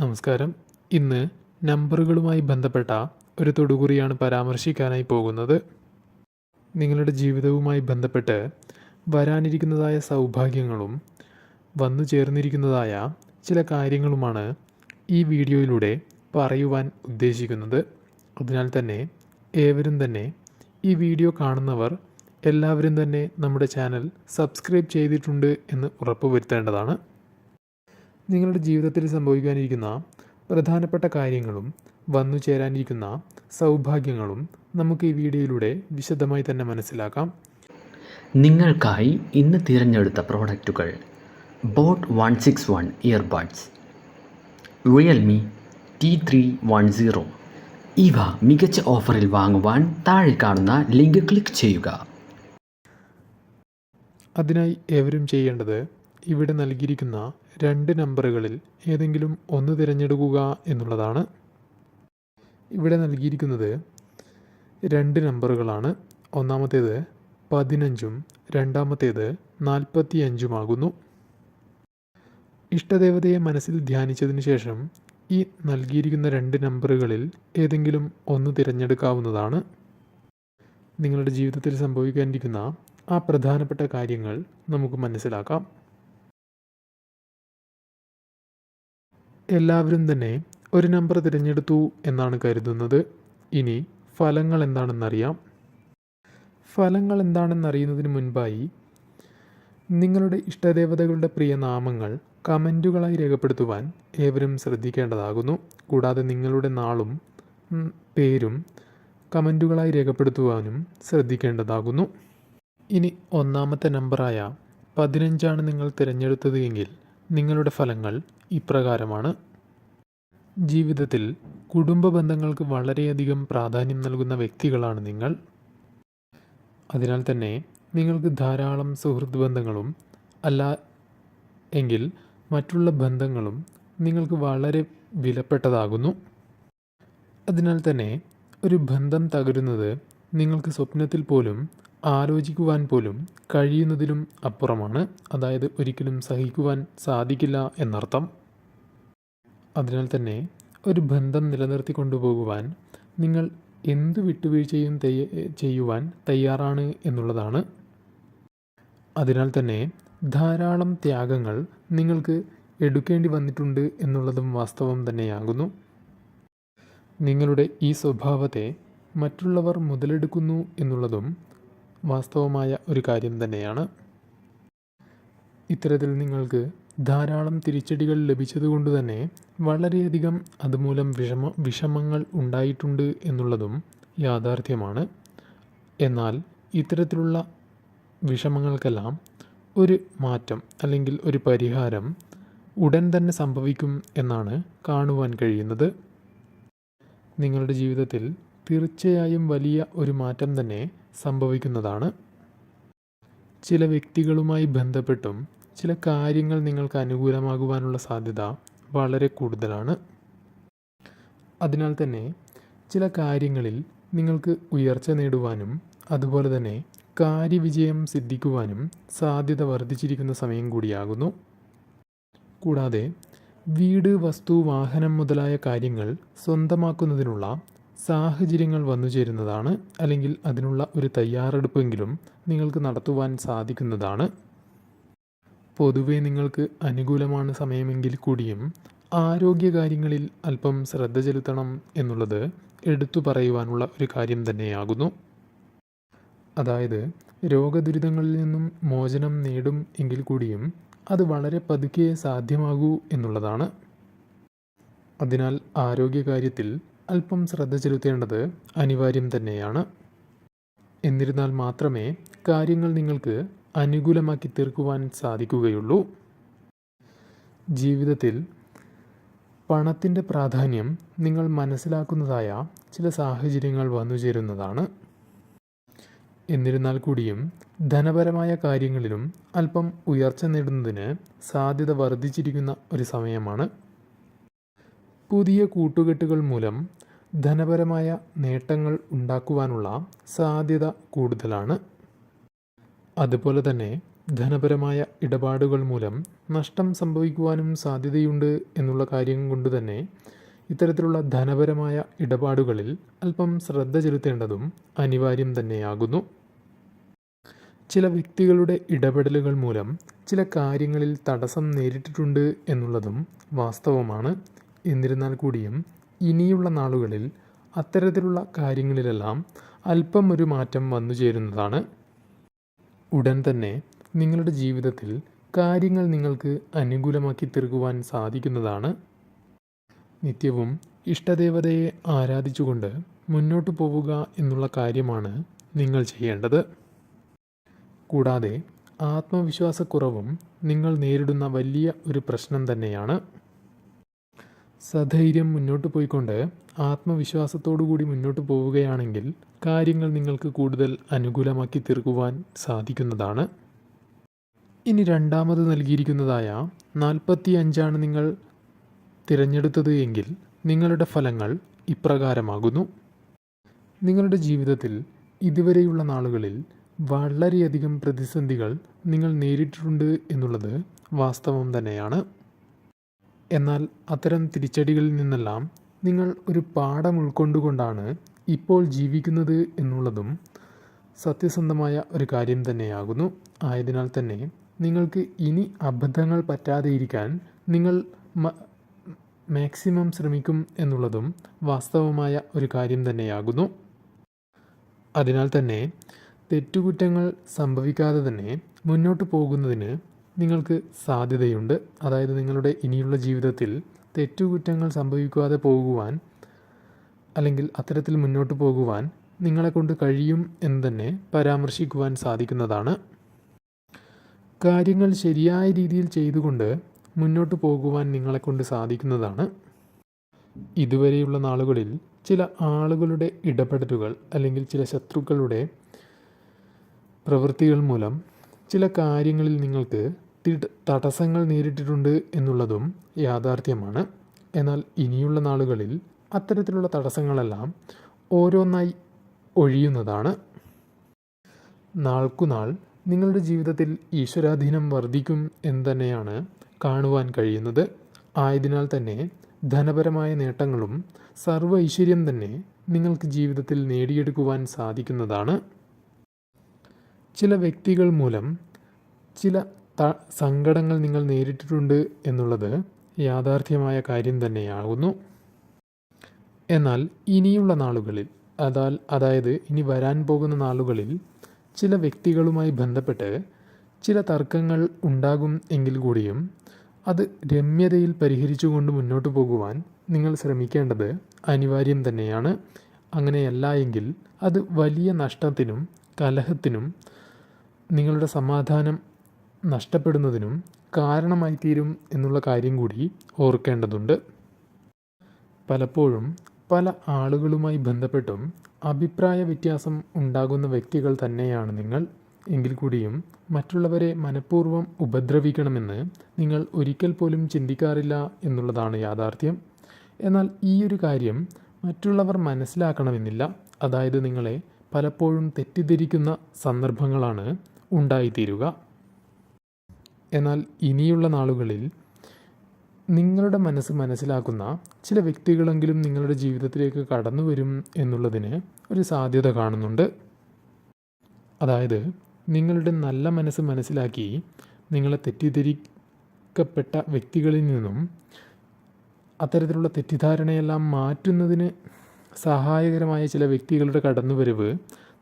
നമസ്കാരം. ഇന്ന് നമ്പറുകളുമായി ബന്ധപ്പെട്ട ഒരു തൊടുകുറിയാണ് പരാമർശിക്കാനായി പോകുന്നത്. നിങ്ങളുടെ ജീവിതവുമായി ബന്ധപ്പെട്ട് വരാനിരിക്കുന്നതായ സൗഭാഗ്യങ്ങളും വന്നു ചേർന്നിരിക്കുന്നതായ ചില കാര്യങ്ങളുമാണ് ഈ വീഡിയോയിലൂടെ പറയുവാൻ ഉദ്ദേശിക്കുന്നത്. അതിനാൽ തന്നെ ഏവരും തന്നെ ഈ വീഡിയോ കാണുന്നവർ എല്ലാവരും തന്നെ നമ്മുടെ ചാനൽ സബ്സ്ക്രൈബ് ചെയ്തിട്ടുണ്ട് എന്ന് ഉറപ്പുവരുത്തേണ്ടതാണ്. നിങ്ങളുടെ ജീവിതത്തിൽ സംഭവിക്കാനിരിക്കുന്ന പ്രധാനപ്പെട്ട കാര്യങ്ങളും വന്നു ചേരാനിരിക്കുന്ന സൗഭാഗ്യങ്ങളും നമുക്ക് ഈ വീഡിയോയിലൂടെ വിശദമായി തന്നെ മനസ്സിലാക്കാം. നിങ്ങൾക്കായി ഇന്ന് തിരഞ്ഞെടുത്ത പ്രോഡക്റ്റുകൾ boAt one six one earbuds Realme T three one zero. ഇവ മികച്ച ഓഫറിൽ വാങ്ങുവാൻ താഴെ കാണുന്ന ലിങ്ക് ക്ലിക്ക് ചെയ്യുക. അതിനായി ഏവരും ചെയ്യേണ്ടത് ഇവിടെ നൽകിയിരിക്കുന്ന രണ്ട് നമ്പറുകളിൽ ഏതെങ്കിലും ഒന്ന് തിരഞ്ഞെടുക്കുക എന്നുള്ളതാണ് ഇവിടെ നൽകിയിരിക്കുന്നത്. രണ്ട് നമ്പറുകളാണ്. ഒന്നാമത്തേത് പതിനഞ്ചും രണ്ടാമത്തേത് നാൽപ്പത്തി അഞ്ചുമാകുന്നു ഇഷ്ടദേവതയെ മനസ്സിൽ ധ്യാനിച്ചതിന് ശേഷം ഈ നൽകിയിരിക്കുന്ന രണ്ട് നമ്പറുകളിൽ ഏതെങ്കിലും ഒന്ന് തിരഞ്ഞെടുക്കാവുന്നതാണ്. നിങ്ങളുടെ ജീവിതത്തിൽ സംഭവിക്കാനിരിക്കുന്ന ആ പ്രധാനപ്പെട്ട കാര്യങ്ങൾ നമുക്ക് മനസ്സിലാക്കാം. എല്ലാവരും തന്നെ ഒരു നമ്പർ തിരഞ്ഞെടുത്തു എന്നാണ് കരുതുന്നത്. ഇനി ഫലങ്ങൾ എന്താണെന്നറിയാം. ഫലങ്ങൾ എന്താണെന്നറിയുന്നതിന് മുൻപായി നിങ്ങളുടെ ഇഷ്ടദേവതകളുടെ പ്രിയ നാമങ്ങൾ കമന്റുകളായി രേഖപ്പെടുത്തുവാൻ ഏവരും ശ്രദ്ധിക്കേണ്ടതാകുന്നു. കൂടാതെ നിങ്ങളുടെ നാളും പേരും കമന്റുകളായി രേഖപ്പെടുത്തുവാനും ശ്രദ്ധിക്കേണ്ടതാകുന്നു. ഇനി ഒന്നാമത്തെ നമ്പറായ പതിനഞ്ചാണ് നിങ്ങൾ തിരഞ്ഞെടുത്തത് എങ്കിൽ നിങ്ങളുടെ ഫലങ്ങൾ ഇപ്രകാരമാണ്. ജീവിതത്തിൽ കുടുംബ ബന്ധങ്ങൾക്ക് വളരെയധികം പ്രാധാന്യം നൽകുന്ന വ്യക്തികളാണ് നിങ്ങൾ. അതിനാൽ തന്നെ നിങ്ങൾക്ക് ധാരാളം സുഹൃത്ത് ബന്ധങ്ങളും അല്ല എങ്കിൽ മറ്റുള്ള ബന്ധങ്ങളും നിങ്ങൾക്ക് വളരെ വിലപ്പെട്ടതാകുന്നു. അതിനാൽ തന്നെ ഒരു ബന്ധം തകരുന്നത് നിങ്ങൾക്ക് സ്വപ്നത്തിൽ പോലും ആലോചിക്കുവാൻ പോലും കഴിയുന്നതിലും അപ്പുറമാണ്. അതായത് ഒരിക്കലും സഹിക്കുവാൻ സാധിക്കില്ല എന്നർത്ഥം. അതിനാൽ തന്നെ ഒരു ബന്ധം നിലനിർത്തി കൊണ്ടുപോകുവാൻ നിങ്ങൾ എന്ത് വിട്ടുവീഴ്ചയും ചെയ്യുവാൻ തയ്യാറാണ് എന്നുള്ളതാണ്. അതിനാൽ തന്നെ ധാരാളം ത്യാഗങ്ങൾ നിങ്ങൾക്ക് എടുക്കേണ്ടി വന്നിട്ടുണ്ട് എന്നുള്ളതും വാസ്തവം തന്നെയാകുന്നു. നിങ്ങളുടെ ഈ സ്വഭാവത്തെ മറ്റുള്ളവർ മുതലെടുക്കുന്നു എന്നുള്ളതും വാസ്തവമായ ഒരു കാര്യം തന്നെയാണ്. ഇത്തരത്തിൽ നിങ്ങൾക്ക് ധാരാളം തിരിച്ചടികൾ ലഭിച്ചതുകൊണ്ട് തന്നെ വളരെയധികം അതുമൂലം വിഷമ വിഷമങ്ങൾ ഉണ്ടായിട്ടുണ്ട് എന്നുള്ളതും യാഥാർത്ഥ്യമാണ്. എന്നാൽ ഇത്തരത്തിലുള്ള വിഷമങ്ങൾക്കെല്ലാം ഒരു മാറ്റം അല്ലെങ്കിൽ ഒരു പരിഹാരം ഉടൻ തന്നെ സംഭവിക്കും എന്നാണ് കാണുവാൻ കഴിയുന്നത്. നിങ്ങളുടെ ജീവിതത്തിൽ തീർച്ചയായും വലിയ ഒരു മാറ്റം തന്നെ സംഭവിക്കുന്നതാണ്. ചില വ്യക്തികളുമായി ബന്ധപ്പെട്ടും ചില കാര്യങ്ങൾ നിങ്ങൾക്ക് അനുകൂലമാകുവാനുള്ള സാധ്യത വളരെ കൂടുതലാണ്. അതിനാൽ തന്നെ ചില കാര്യങ്ങളിൽ നിങ്ങൾക്ക് ഉയർച്ച നേടുവാനും അതുപോലെ തന്നെ കാര്യവിജയം സിദ്ധിക്കുവാനും സാധ്യത വർദ്ധിച്ചിരിക്കുന്ന സമയം കൂടിയാകുന്നു. കൂടാതെ വീട് വസ്തു വാഹനം മുതലായ കാര്യങ്ങൾ സ്വന്തമാക്കുന്നതിനുള്ള സാഹചര്യങ്ങൾ വന്നു ചേരുന്നതാണ് അല്ലെങ്കിൽ അതിനുള്ള ഒരു തയ്യാറെടുപ്പെങ്കിലും നിങ്ങൾക്ക് നടത്തുവാൻ സാധിക്കുന്നതാണ്. പൊതുവെ നിങ്ങൾക്ക് അനുകൂലമാണ് സമയമെങ്കിൽ കൂടിയും ആരോഗ്യകാര്യങ്ങളിൽ അല്പം ശ്രദ്ധ ചെലുത്തണം എന്നുള്ളത് എടുത്തു പറയുവാനുള്ള ഒരു കാര്യം തന്നെയാകുന്നു. അതായത് രോഗദുരിതങ്ങളിൽ നിന്നും മോചനം നേടും എങ്കിൽ കൂടിയും അത് വളരെ പതുക്കെ സാധ്യമാകൂ എന്നുള്ളതാണ്. അതിനാൽ ആരോഗ്യകാര്യത്തിൽ അല്പം ശ്രദ്ധ ചെലുത്തേണ്ടത് അനിവാര്യം തന്നെയാണ്. എന്നിരുന്നാൽ മാത്രമേ കാര്യങ്ങൾ നിങ്ങൾക്ക് അനുകൂലമാക്കി തീർക്കുവാൻ സാധിക്കുകയുള്ളൂ. ജീവിതത്തിൽ പണത്തിന്റെ പ്രാധാന്യം നിങ്ങൾ മനസ്സിലാക്കുന്നതായ ചില സാഹചര്യങ്ങൾ വന്നു ചേരുന്നതാണ്. എന്നിരുന്നാൽ കൂടിയും ധനപരമായ കാര്യങ്ങളിലും അല്പം ഉയർച്ച നേടുന്നതിന് സാധ്യത വർദ്ധിച്ചിരിക്കുന്ന ഒരു സമയമാണ്. പുതിയ കൂട്ടുകെട്ടുകൾ മൂലം ധനപരമായ നേട്ടങ്ങൾ ഉണ്ടാക്കുവാനുള്ള സാധ്യത കൂടുതലാണ്. അതുപോലെ തന്നെ ധനപരമായ ഇടപാടുകൾ മൂലം നഷ്ടം സംഭവിക്കുവാനും സാധ്യതയുണ്ട് എന്നുള്ള കാര്യം കൊണ്ട് തന്നെ ഇത്തരത്തിലുള്ള ധനപരമായ ഇടപാടുകളിൽ അല്പം ശ്രദ്ധ ചെലുത്തേണ്ടതും അനിവാര്യം തന്നെയാകുന്നു. ചില വ്യക്തികളുടെ ഇടപെടലുകൾ മൂലം ചില കാര്യങ്ങളിൽ തടസ്സം നേരിട്ടിട്ടുണ്ട് എന്നുള്ളതും വാസ്തവമാണ്. എന്നിരുന്നാൽ കൂടിയും ഇനിയുള്ള നാളുകളിൽ അത്തരത്തിലുള്ള കാര്യങ്ങളിലെല്ലാം അല്പം ഒരു മാറ്റം വന്നു ചേരുന്നതാണ്. ഉടൻ തന്നെ നിങ്ങളുടെ ജീവിതത്തിൽ കാര്യങ്ങൾ നിങ്ങൾക്ക് അനുകൂലമാക്കി തീർക്കുവാൻ സാധിക്കുന്നതാണ്. നിത്യവും ഇഷ്ടദേവതയെ ആരാധിച്ചുകൊണ്ട് മുന്നോട്ട് പോവുക എന്നുള്ള കാര്യമാണ് നിങ്ങൾ ചെയ്യേണ്ടത്. കൂടാതെ ആത്മവിശ്വാസക്കുറവും നിങ്ങൾ നേരിടുന്ന വലിയ ഒരു പ്രശ്നം തന്നെയാണ്. സധൈര്യം മുന്നോട്ട് പോയിക്കൊണ്ട് ആത്മവിശ്വാസത്തോടു കൂടി മുന്നോട്ട് പോവുകയാണെങ്കിൽ കാര്യങ്ങൾ നിങ്ങൾക്ക് കൂടുതൽ അനുകൂലമാക്കി തീർക്കുവാൻ സാധിക്കുന്നതാണ്. ഇനി രണ്ടാമത് നൽകിയിരിക്കുന്നതായ നാൽപ്പത്തി അഞ്ചാണ് നിങ്ങൾ തിരഞ്ഞെടുത്തത് എങ്കിൽ നിങ്ങളുടെ ഫലങ്ങൾ ഇപ്രകാരമാകുന്നു. നിങ്ങളുടെ ജീവിതത്തിൽ ഇതുവരെയുള്ള നാളുകളിൽ വളരെയധികം പ്രതിസന്ധികൾ നിങ്ങൾ നേരിട്ടിട്ടുണ്ട് എന്നുള്ളത് വാസ്തവം തന്നെയാണ്. എന്നാൽ അത്തരം തിരിച്ചടികളിൽ നിന്നെല്ലാം നിങ്ങൾ ഒരു പാഠം ഉൾക്കൊണ്ടുകൊണ്ടാണ് ഇപ്പോൾ ജീവിക്കുന്നത് എന്നുള്ളതും സത്യസന്ധമായ ഒരു കാര്യം തന്നെയാകുന്നു. ആയതിനാൽ തന്നെ നിങ്ങൾക്ക് ഇനി അബദ്ധങ്ങൾ പറ്റാതെ ഇരിക്കാൻ നിങ്ങൾ മാക്സിമം ശ്രമിക്കും എന്നുള്ളതും വാസ്തവമായ ഒരു കാര്യം തന്നെയാകുന്നു. അതിനാൽ തന്നെ തെറ്റുകുറ്റങ്ങൾ സംഭവിക്കാതെ തന്നെ മുന്നോട്ട് പോകുന്നതിന് നിങ്ങൾക്ക് സാധ്യതയുണ്ട്. അതായത് നിങ്ങളുടെ ഇനിയുള്ള ജീവിതത്തിൽ തെറ്റുകുറ്റങ്ങൾ സംഭവിക്കാതെ പോകുവാൻ അല്ലെങ്കിൽ അത്തരത്തിൽ മുന്നോട്ട് പോകുവാൻ നിങ്ങളെക്കൊണ്ട് കഴിയും എന്ന് തന്നെ പരാമർശിക്കുവാൻ സാധിക്കുന്നതാണ്. കാര്യങ്ങൾ ശരിയായ രീതിയിൽ ചെയ്തുകൊണ്ട് മുന്നോട്ട് പോകുവാൻ നിങ്ങളെക്കൊണ്ട് സാധിക്കുന്നതാണ്. ഇതുവരെയുള്ള നാളുകളിൽ ചില ആളുകളുടെ ഇടപെടലുകൾ അല്ലെങ്കിൽ ചില ശത്രുക്കളുടെ പ്രവൃത്തികൾ മൂലം ചില കാര്യങ്ങളിൽ നിങ്ങൾക്ക് തടസ്സങ്ങൾ നേരിട്ടിട്ടുണ്ട് എന്നുള്ളതും യാഥാർത്ഥ്യമാണ്. എന്നാൽ ഇനിയുള്ള നാളുകളിൽ അത്തരത്തിലുള്ള തടസ്സങ്ങളെല്ലാം ഓരോന്നായി ഒഴിയുന്നതാണ്. നാൾക്കുനാൾ നിങ്ങളുടെ ജീവിതത്തിൽ ഈശ്വരാധീനം വർദ്ധിക്കും എന്ന് തന്നെയാണ് കാണുവാൻ കഴിയുന്നത്. ആയതിനാൽ തന്നെ ധനപരമായ നേട്ടങ്ങളും സർവ ഐശ്വര്യം തന്നെ നിങ്ങൾക്ക് ജീവിതത്തിൽ നേടിയെടുക്കുവാൻ സാധിക്കുന്നതാണ്. ചില വ്യക്തികൾ മൂലം ചില സങ്കടങ്ങൾ നിങ്ങൾ നേരിട്ടിട്ടുണ്ട് എന്നുള്ളത് യാഥാർത്ഥ്യമായ കാര്യം തന്നെയാകുന്നു. എന്നാൽ ഇനിയുള്ള നാളുകളിൽ അതാൽ അതായത് ഇനി വരാൻ പോകുന്ന നാളുകളിൽ ചില വ്യക്തികളുമായി ബന്ധപ്പെട്ട് ചില തർക്കങ്ങൾ ഉണ്ടാകും എങ്കിൽ കൂടിയും അത് രമ്യതയിൽ പരിഹരിച്ചുകൊണ്ട് മുന്നോട്ട് പോകുവാൻ നിങ്ങൾ ശ്രമിക്കേണ്ടത് അനിവാര്യം തന്നെയാണ്. അങ്ങനെയല്ല എങ്കിൽ അത് വലിയ നഷ്ടത്തിനും കലഹത്തിനും നിങ്ങളുടെ സമാധാനം നഷ്ടപ്പെടുന്നതിനും കാരണമായി തീരും എന്നുള്ള കാര്യം കൂടി ഓർക്കേണ്ടതുണ്ട്. പലപ്പോഴും പല ആളുകളുമായി ബന്ധപ്പെട്ടും അഭിപ്രായ വ്യത്യാസം ഉണ്ടാകുന്ന വ്യക്തികൾ തന്നെയാണ് നിങ്ങൾ. എങ്കിൽ കൂടിയും മറ്റുള്ളവരെ മനഃപൂർവം ഉപദ്രവിക്കണമെന്ന് നിങ്ങൾ ഒരിക്കൽ പോലും ചിന്തിക്കാറില്ല എന്നുള്ളതാണ് യാഥാർത്ഥ്യം. എന്നാൽ ഈ ഒരു കാര്യം മറ്റുള്ളവർ മനസ്സിലാക്കണമെന്നില്ല. അതായത് നിങ്ങളെ പലപ്പോഴും തെറ്റിദ്ധരിക്കുന്ന സന്ദർഭങ്ങളാണ് ഉണ്ടായിത്തീരുക. എന്നാൽ ഇനിയുള്ള നാളുകളിൽ നിങ്ങളുടെ മനസ്സ് മനസ്സിലാക്കുന്ന ചില വ്യക്തികളെങ്കിലും നിങ്ങളുടെ ജീവിതത്തിലേക്ക് കടന്നു വരും എന്നുള്ളതിന് ഒരു സാധ്യത കാണുന്നുണ്ട്. അതായത് നിങ്ങളുടെ നല്ല മനസ്സ് മനസ്സിലാക്കി നിങ്ങളെ തെറ്റിദ്ധരിക്കപ്പെട്ട വ്യക്തികളിൽ നിന്നും അത്തരത്തിലുള്ള തെറ്റിദ്ധാരണയെല്ലാം മാറ്റുന്നതിന് സഹായകരമായ ചില വ്യക്തികളുടെ കടന്നുവരവ്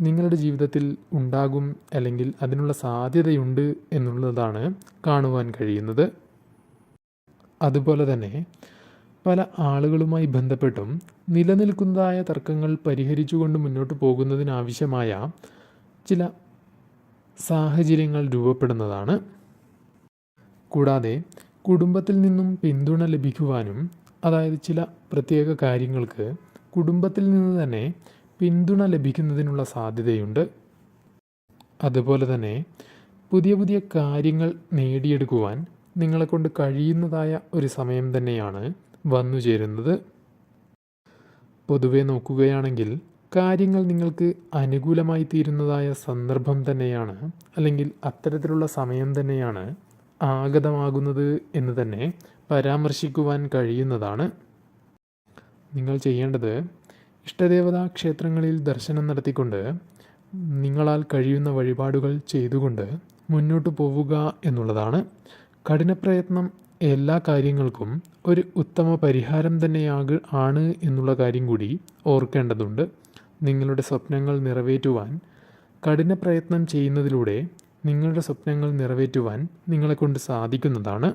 നിങ്ങളുടെ ജീവിതത്തിൽ ഉണ്ടാകും അല്ലെങ്കിൽ അതിനുള്ള സാധ്യതയുണ്ട് എന്നുള്ളതാണ് കാണുവാൻ കഴിയുന്നത്. അതുപോലെ തന്നെ പല ആളുകളുമായി ബന്ധപ്പെട്ടും നിലനിൽക്കുന്നതായ തർക്കങ്ങൾ പരിഹരിച്ചുകൊണ്ട് മുന്നോട്ട് പോകുന്നതിനാവശ്യമായ ചില സാഹചര്യങ്ങൾ രൂപപ്പെടുന്നതാണ്. കൂടാതെ കുടുംബത്തിൽ നിന്നും പിന്തുണ ലഭിക്കുവാനും അതായത് ചില പ്രത്യേക കാര്യങ്ങൾക്ക് കുടുംബത്തിൽ നിന്ന് തന്നെ പിന്തുണ ലഭിക്കുന്നതിനുള്ള സാധ്യതയുണ്ട്. അതുപോലെ തന്നെ പുതിയ പുതിയ കാര്യങ്ങൾ നേടിയെടുക്കുവാൻ നിങ്ങളെക്കൊണ്ട് കഴിയുന്നതായ ഒരു സമയം തന്നെയാണ് വന്നു ചേരുന്നത്. പൊതുവെ നോക്കുകയാണെങ്കിൽ കാര്യങ്ങൾ നിങ്ങൾക്ക് അനുകൂലമായി തീരുന്നതായ സന്ദർഭം തന്നെയാണ് അല്ലെങ്കിൽ അത്തരത്തിലുള്ള സമയം തന്നെയാണ് ആഗതമാകുന്നത് എന്ന് തന്നെ പരാമർശിക്കുവാൻ കഴിയുന്നതാണ്. നിങ്ങൾ ചെയ്യേണ്ടത് ഇഷ്ടദേവതാ ക്ഷേത്രങ്ങളിൽ ദർശനം നടത്തിക്കൊണ്ട് നിങ്ങളാൽ കഴിയുന്ന വഴിപാടുകൾ ചെയ്തുകൊണ്ട് മുന്നോട്ട് പോവുക എന്നുള്ളതാണ്. കഠിനപ്രയത്നം എല്ലാ കാര്യങ്ങൾക്കും ഒരു ഉത്തമ പരിഹാരം തന്നെയാകു ആണ് എന്നുള്ള കാര്യം കൂടി ഓർക്കേണ്ടതുണ്ട്. നിങ്ങളുടെ സ്വപ്നങ്ങൾ നിറവേറ്റുവാൻ കഠിന പ്രയത്നം ചെയ്യുന്നതിലൂടെ നിങ്ങളുടെ സ്വപ്നങ്ങൾ നിറവേറ്റുവാൻ നിങ്ങളെക്കൊണ്ട് സാധിക്കുന്നതാണ്.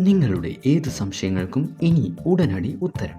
നിങ്ങളുടെ ഏത് സംശയങ്ങൾക്കും ഇനി ഉടനടി ഉത്തരം.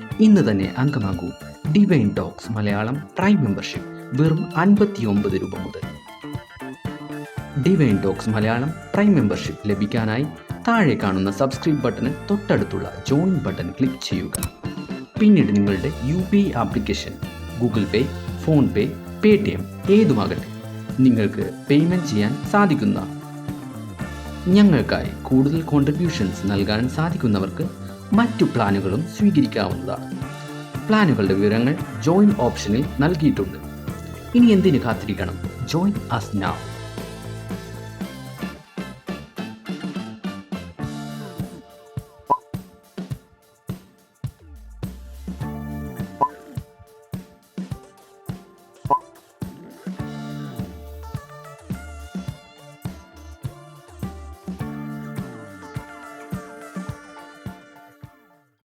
ഇന്ന് തന്നെ അംഗമാകൂ Divine Talks Malayalam prime membership വെറും അൻപത്തി ഒമ്പത് രൂപ മുതൽ. Divine Talks Malayalam prime membership ലഭിക്കാനായി താഴെ കാണുന്ന സബ്സ്ക്രൈബ് ബട്ടണ് തൊട്ടടുത്തുള്ള ജോയിൻ ബട്ടൺ ക്ലിക്ക് ചെയ്യുക. പിന്നീട് നിങ്ങളുടെ U P application Google Pay PhonePe Paytm ഏതുമാകട്ടെ നിങ്ങൾക്ക് പേയ്മെന്റ് ചെയ്യാൻ സാധിക്കുന്ന. ഞങ്ങൾക്കായി കൂടുതൽ കോൺട്രിബ്യൂഷൻസ് നൽകാൻ സാധിക്കുന്നവർക്ക് മറ്റു പ്ലാനുകളും സ്വീകരിക്കാവുന്നതാണ്. പ്ലാനുകളുടെ വിവരങ്ങൾ ജോയിൻ ഓപ്ഷനിൽ നൽകിയിട്ടുണ്ട്. ഇനി എന്തിനു കാത്തിരിക്കണം? ജോയിൻ അസ് നാവ്.